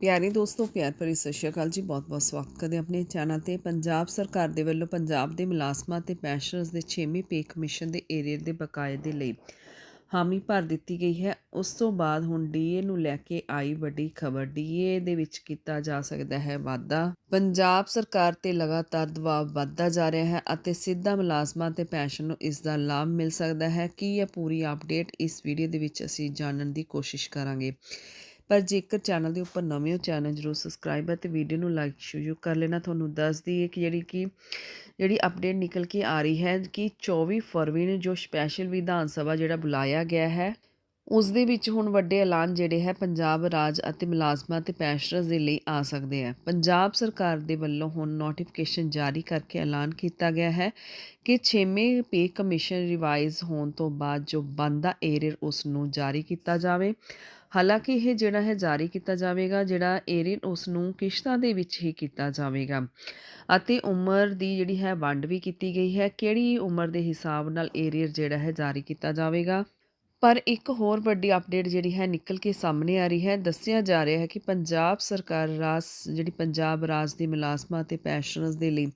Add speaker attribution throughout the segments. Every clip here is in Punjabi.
Speaker 1: ਪਿਆਰੇ ਦੋਸਤੋ, ਪਿਆਰ ਭਰੀ ਸਤਿ ਸ਼੍ਰੀ ਅਕਾਲ ਜੀ। ਬਹੁਤ-ਬਹੁਤ ਸਵਾਗਤ ਕਰਦੇ ਆਪਣੇ ਚੈਨਲ ਤੇ। ਪੰਜਾਬ ਸਰਕਾਰ ਦੇ ਵੱਲੋਂ ਪੰਜਾਬ ਦੇ ਮੁਲਾਜ਼ਮਾਂ ਤੇ ਪੈਨਸ਼ਨਰਸ ਦੇ 6ਵੇਂ ਪੇ ਕਮਿਸ਼ਨ ਦੇ ਏਰੀਅਰ ਦੇ ਬਕਾਏ ਦੇ ਲਈ ਹਾਮੀ ਭਰ ਦਿੱਤੀ ਗਈ ਹੈ। ਉਸ ਤੋਂ ਬਾਅਦ ਹੁਣ ਡੀਏ ਨੂੰ ਲੈ ਕੇ ਆਈ ਵੱਡੀ ਖਬਰ। ਡੀਏ ਦੇ ਵਿੱਚ ਕੀਤਾ ਜਾ ਸਕਦਾ ਹੈ ਵਾਧਾ। ਪੰਜਾਬ ਸਰਕਾਰ ਤੇ ਲਗਾਤਾਰ ਦਬਾਅ ਵੱਧਦਾ ਜਾ ਰਿਹਾ ਹੈ ਅਤੇ ਸਿੱਧਾ ਮੁਲਾਜ਼ਮਾਂ ਤੇ ਪੈਨਸ਼ਨ ਨੂੰ ਇਸ ਦਾ ਲਾਭ ਮਿਲ ਸਕਦਾ ਹੈ। ਕੀ ਇਹ ਪੂਰੀ ਅਪਡੇਟ ਇਸ ਵੀਡੀਓ ਦੇ ਵਿੱਚ ਅਸੀਂ ਜਾਣਨ ਦੀ ਕੋਸ਼ਿਸ਼ ਕਰਾਂਗੇ। ਪਰ ਜੇਕਰ ਚੈਨਲ ਦੇ ਉੱਪਰ ਨਵੇਂ ਹੋ ਚੈਨਲ ਜਰੂਰ ਸਬਸਕ੍ਰਾਈਬ ਅਤੇ ਵੀਡੀਓ ਨੂੰ ਲਾਈਕ ਸ਼ੁਰੂ ਕਰ ਲੈਣਾ। ਤੁਹਾਨੂੰ ਦੱਸ ਦਈਏ ਕਿ ਜਿਹੜੀ ਕਿ, ਜਿਹੜੀ ਅਪਡੇਟ ਨਿਕਲ ਕੇ ਆ ਰਹੀ ਹੈ ਕਿ 24 ਫਰਵਰੀ ਨੂੰ ਜੋ ਸਪੈਸ਼ਲ ਵਿਧਾਨ ਸਭਾ ਜਿਹੜਾ ਬੁਲਾਇਆ ਗਿਆ ਹੈ ਉਸ ਦੇ ਵਿੱਚ ਹੁਣ ਵੱਡੇ ਐਲਾਨ ਜਿਹੜੇ ਹੈ, ਪੰਜਾਬ ਰਾਜ ਅਤੇ ਮੁਲਾਜ਼ਮਾਂ ਤੇ ਪੈਨਸ਼ਨਰਸ ਦੇ ਲਈ ਆ ਸਕਦੇ ਆ ਪੰਜਾਬ ਸਰਕਾਰ ਦੇ ਵੱਲੋਂ ਹੁਣ ਨੋਟੀਫਿਕੇਸ਼ਨ ਜਾਰੀ ਕਰਕੇ ਐਲਾਨ ਕੀਤਾ ਗਿਆ ਹੈ ਕਿ 6ਵੇਂ ਪੇ ਕਮਿਸ਼ਨ ਰਿਵਾਈਜ਼ ਹੋਣ ਤੋਂ ਬਾਅਦ ਜੋ ਬੰਦਾ ਏਰੀਅਰ ਉਸ ਨੂੰ ਜਾਰੀ ਕੀਤਾ ਜਾਵੇ। ਹਾਲਾਂਕਿ ਇਹ ਜਿਹੜਾ ਹੈ, ਜਾਰੀ ਕੀਤਾ ਜਾਵੇਗਾ, ਜਿਹੜਾ ਏਰੀਅਰ ਉਸ ਨੂੰ ਕਿਸ਼ਤਾਂ ਦੇ ਵਿੱਚ ਹੀ ਕੀਤਾ ਜਾਵੇਗਾ ਅਤੇ ਉਮਰ ਦੀ ਜਿਹੜੀ ਹੈ, ਵੰਡ ਵੀ ਕੀਤੀ ਗਈ ਹੈ। ਕਿਹੜੀ ਉਮਰ ਦੇ ਹਿਸਾਬ ਨਾਲ ਏਰੀਅਰ ਜਿਹੜਾ ਹੈ, ਜਾਰੀ ਕੀਤਾ ਜਾਵੇਗਾ? ਪਰ ਇੱਕ ਹੋਰ ਵੱਡੀ ਅਪਡੇਟ ਜਿਹੜੀ ਹੈ ਨਿਕਲ ਕੇ ਸਾਹਮਣੇ ਆ ਰਹੀ ਹੈ। ਦੱਸਿਆ ਜਾ ਰਿਹਾ ਹੈ ਕਿ ਪੰਜਾਬ ਸਰਕਾਰ ਰਾਜ, ਜਿਹੜੀ ਪੰਜਾਬ ਰਾਜ ਦੇ ਮੁਲਾਜ਼ਮਾਂ ਤੇ ਪੈਨਸ਼ਨਰਸ ਦੇ ਲਈ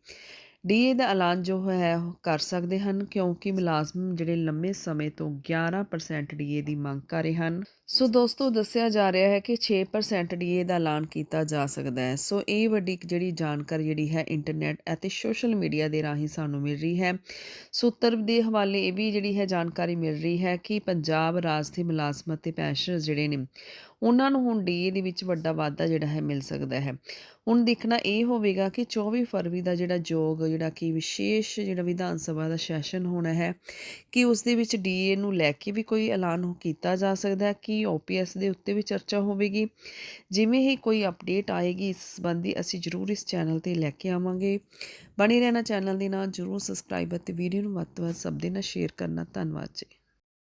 Speaker 1: ਡੀਏ ਦਾ ਐਲਾਨ ਜੋ ਹੈ ਕਰ ਸਕਦੇ ਹਨ ਕਿਉਂਕਿ ਮੁਲਾਜ਼ਮ ਜਿਹੜੇ ਲੰਮੇ ਸਮੇਂ ਤੋਂ 11% ਡੀਏ ਦੀ ਮੰਗ ਕਰ ਰਹੇ ਹਨ। ਸੋ ਦੋਸਤੋ, ਦੱਸਿਆ ਜਾ ਰਿਹਾ ਹੈ ਕਿ 6% ਡੀਏ ਦਾ ਐਲਾਨ ਕੀਤਾ ਜਾ ਸਕਦਾ ਹੈ। ਸੋ ਇਹ ਵੱਡੀ ਜਿਹੜੀ ਜਾਣਕਾਰੀ ਜਿਹੜੀ ਹੈ, ਇੰਟਰਨੈਟ ਅਤੇ ਸੋਸ਼ਲ ਮੀਡੀਆ ਦੇ ਰਾਹੀਂ ਸਾਨੂੰ ਮਿਲ ਰਹੀ ਹੈ। ਸੂਤਰ ਦੇ ਹਵਾਲੇ ਇਹ ਵੀ ਜਿਹੜੀ ਹੈ, ਜਾਣਕਾਰੀ ਮਿਲ ਰਹੀ ਹੈ ਕਿ ਪੰਜਾਬ ਰਾਜ ਦੇ ਮੁਲਾਜ਼ਮ ਅਤੇ ਪੈਨਸ਼ਨਰਸ ਜਿਹੜੇ ਨੇ, ਉਹਨਾਂ ਨੂੰ ਹੁਣ ਡੀਏ ਦੇ ਵਿੱਚ ਵੱਡਾ ਵਾਧਾ ਜਿਹੜਾ ਹੈ ਮਿਲ ਸਕਦਾ ਹੈ। ਹੁਣ ਦੇਖਣਾ ਇਹ ਹੋਵੇਗਾ ਕਿ 24 ਫਰਵਰੀ ਦਾ ਜਿਹੜਾ ਜੋਗ ਜਿਹੜਾ ਕਿ ਵਿਸ਼ੇਸ਼ ਜਿਹੜਾ ਵਿਧਾਨ ਸਭਾ ਦਾ ਸੈਸ਼ਨ ਹੋਣਾ ਹੈ, ਕਿ ਉਸ ਦੇ ਵਿੱਚ ਡੀਏ ਨੂੰ ਲੈ ਕੇ ਵੀ ਕੋਈ ਐਲਾਨ ਕੀਤਾ ਜਾ ਸਕਦਾ ਹੈ? ਕਿ ਓਪੀਐਸ ਦੇ ਉੱਤੇ ਵੀ ਚਰਚਾ ਹੋਵੇਗੀ? ਜਿਵੇਂ ਹੀ ਕੋਈ ਅਪਡੇਟ ਆਏਗੀ, ਇਸ ਸੰਬੰਧੀ ਅਸੀਂ ਜ਼ਰੂਰ ਇਸ ਚੈਨਲ ਤੇ ਲੈ ਕੇ ਆਵਾਂਗੇ। ਬਣੇ ਰਹਿਣਾ ਚੈਨਲ ਦੇ ਨਾਲ ਜ਼ਰੂਰ ਸਬਸਕ੍ਰਾਈਬ ਅਤੇ ਵੀਡੀਓ ਨੂੰ ਵੱਧ ਤੋਂ ਵੱਧ ਸਭ ਦੇ ਨਾਲ ਸ਼ੇਅਰ ਕਰਨਾ। ਧੰਨਵਾਦ ਜੀ।